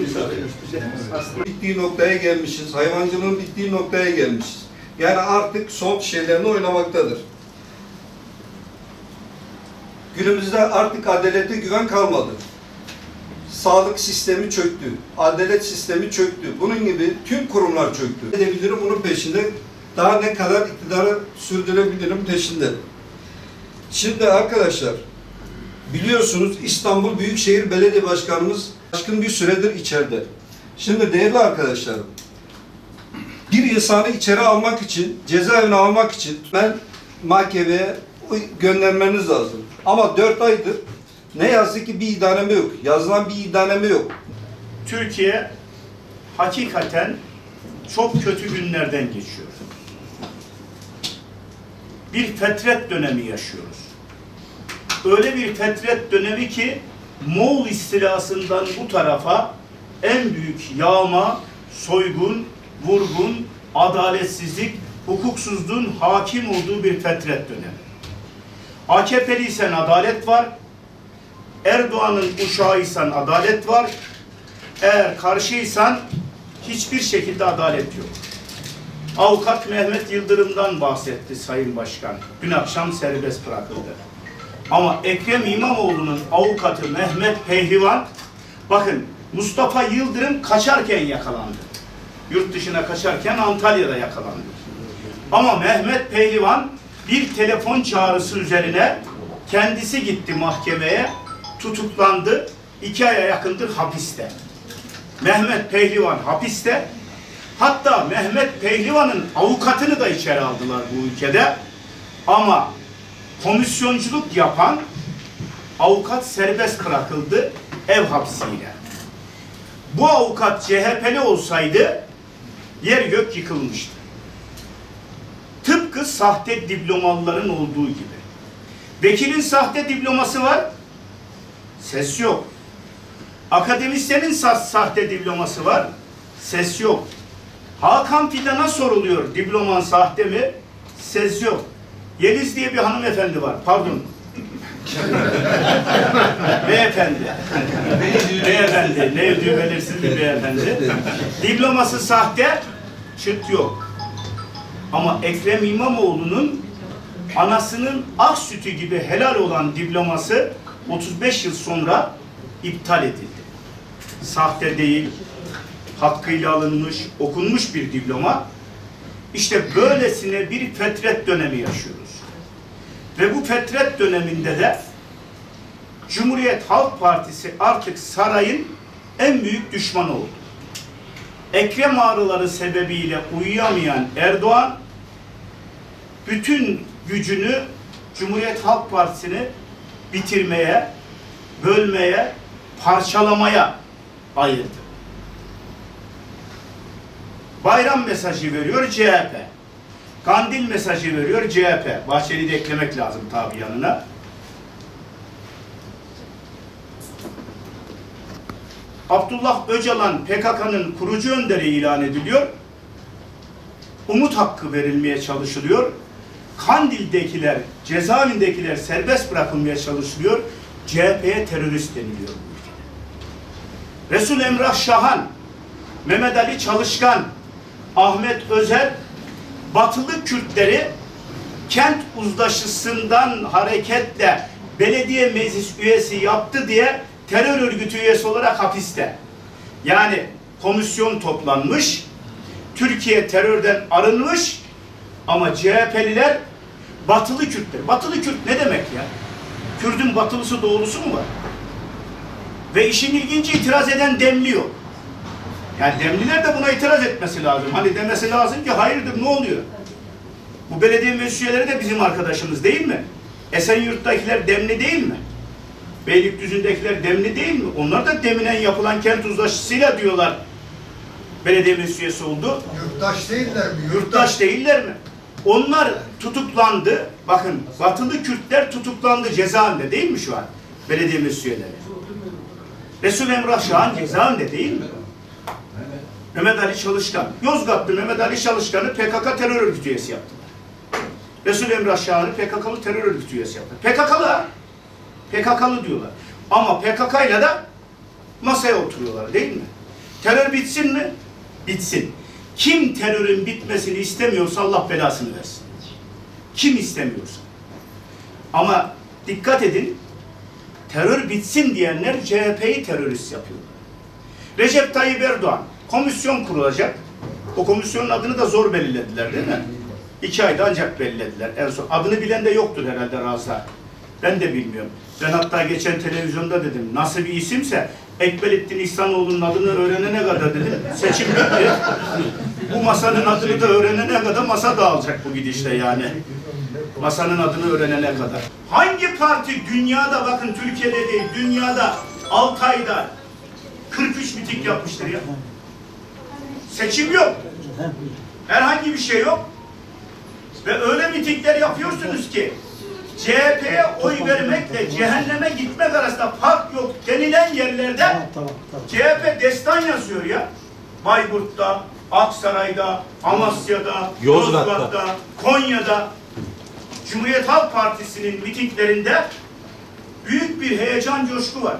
Müsaade. Aslında bittiği noktaya gelmişiz. Hayvancılığın bittiği noktaya gelmişiz. Yani artık son şeylerini oynamaktadır. Günümüzde artık adalete güven kalmadı. Sağlık sistemi çöktü. Adalet sistemi çöktü. Bunun gibi tüm kurumlar çöktü. Edebilirim bunun peşinde. Daha ne kadar iktidarı sürdürebilirim peşinde. Şimdi arkadaşlar biliyorsunuz İstanbul Büyükşehir Belediye Başkanımız aşkın bir süredir içeride. Şimdi değerli arkadaşlarım, bir insanı içeri almak için, cezaevine almak için ben mahkemeye göndermeniz lazım. Ama dört aydır ne yazık ki bir iddianame yok. Yazılan bir iddianame yok. Türkiye hakikaten çok kötü günlerden geçiyor. Bir fetret dönemi yaşıyoruz. Öyle bir fetret dönemi ki Moğol istilasından bu tarafa en büyük yağma, soygun, vurgun, adaletsizlik, hukuksuzluğun hakim olduğu bir fetret dönemi. AKP'liysen adalet var, Erdoğan'ın uşağıysan adalet var, eğer karşıysan hiçbir şekilde adalet yok. Avukat Mehmet Yıldırım'dan bahsetti Sayın Başkan. Dün akşam serbest bırakıldı. Ama Ekrem İmamoğlu'nun avukatı Mehmet Pehlivan, bakın Mustafa Yıldırım kaçarken yakalandı. Yurt dışına kaçarken Antalya'da yakalandı. Ama Mehmet Pehlivan bir telefon çağrısı üzerine kendisi gitti mahkemeye, tutuklandı. iki aya yakındır hapiste. Mehmet Pehlivan hapiste. Hatta Mehmet Pehlivan'ın avukatını da içeri aldılar bu ülkede. Ama komisyonculuk yapan avukat serbest bırakıldı ev hapsiyle. Bu avukat CHP'li olsaydı yer gök yıkılmıştı. Tıpkı sahte diplomalıların olduğu gibi. Vekilin sahte diploması var, ses yok. Akademisyenin sa sahte diploması var, ses yok. Hakan Fidan'a soruluyor, diploman sahte mi? Ses yok. Yeliz diye bir hanımefendi var, pardon. beyefendi. beyefendi, ne ödüğü belirsiz bir beyefendi. Diploması sahte, çıt yok. Ama Ekrem İmamoğlu'nun anasının ak sütü gibi helal olan diploması 35 yıl sonra iptal edildi. Sahte değil, hakkıyla alınmış, okunmuş bir diploma. İşte böylesine bir fetret dönemi yaşıyoruz. Ve bu fetret döneminde de Cumhuriyet Halk Partisi artık sarayın en büyük düşmanı oldu. Ekrem ağrıları sebebiyle uyuyamayan Erdoğan bütün gücünü Cumhuriyet Halk Partisi'ni bitirmeye, bölmeye, parçalamaya ayırdı. Bayram mesajı veriyor CHP. Kandil mesajı veriyor CHP. Bahçeli'yi de eklemek lazım tabi yanına. Abdullah Öcalan PKK'nın kurucu önderi ilan ediliyor. Umut hakkı verilmeye çalışılıyor. Kandil'dekiler, cezaevindekiler serbest bırakılmaya çalışılıyor. CHP'ye terörist deniliyor bu ülkede. Resul Emrah Şahan, Mehmet Ali Çalışkan, Ahmet Özer, batılı Kürtleri kent uzlaşısından hareketle belediye meclis üyesi yaptı diye terör örgütü üyesi olarak hapiste. Yani komisyon toplanmış, Türkiye terörden arınmış ama CHP'liler batılı Kürtler. Batılı Kürt ne demek ya? Kürt'ün batılısı doğulusu mu var? Ve işin ilginci itiraz eden demliyor. Yani demliler de buna itiraz etmesi lazım. Hani demesi lazım ki hayırdır ne oluyor? Bu belediye meclis üyeleri de bizim arkadaşımız değil mi? Esenyurt'takiler demli değil mi? Beylikdüzü'ndekiler demli değil mi? Onlar da deminen yapılan kent uzlaşısıyla diyorlar belediye meclis üyesi oldu. Yurttaş değiller mi? Yurttaş değiller mi? Onlar tutuklandı. Bakın batılı Kürtler tutuklandı cezaevinde değil mi şu an? Belediye meclis. Resul Emrah Şahan cezaevinde değil mi? Mehmet Ali Çalışkan. Yozgatlı Mehmet Ali Çalışkan'ı PKK terör örgütü üyesi yaptılar. Resul Emrah Şahan'ı PKK'lı terör örgütü üyesi yaptılar. PKK'lı. PKK'lı diyorlar. Ama PKK'yla da masaya oturuyorlar değil mi? Terör bitsin mi? Bitsin. Kim terörün bitmesini istemiyorsa Allah belasını versin. Kim istemiyorsa. Ama dikkat edin, terör bitsin diyenler CHP'yi terörist yapıyorlar. Recep Tayyip Erdoğan komisyon kurulacak. O komisyonun adını da zor belirlediler değil mi? İki ayda ancak belirlediler. En son adını bilen de yoktur herhalde Razza. Ben de bilmiyorum. Ben hatta geçen televizyonda dedim nasıl bir isimse Ekbelettin İhsanoğlu'nun adını öğrenene kadar dedim seçim bitti. Bu masanın adını da öğrenene kadar masa dağılacak bu gidişle yani. Masanın adını öğrenene kadar. Hangi parti dünyada bakın Türkiye'de değil dünyada 6 ayda 43 miting yapmıştır ya. Seçim yok. Herhangi bir şey yok. Ve öyle mitingler yapıyorsunuz ki CHP'ye oy vermekle cehenneme gitmek arasında fark yok denilen yerlerde Tamam tamam tamam. CHP destan yazıyor ya. Bayburt'ta, Aksaray'da, Amasya'da, Yozgat'ta. Yozgat'ta, Konya'da Cumhuriyet Halk Partisi'nin mitinglerinde büyük bir heyecan coşku var.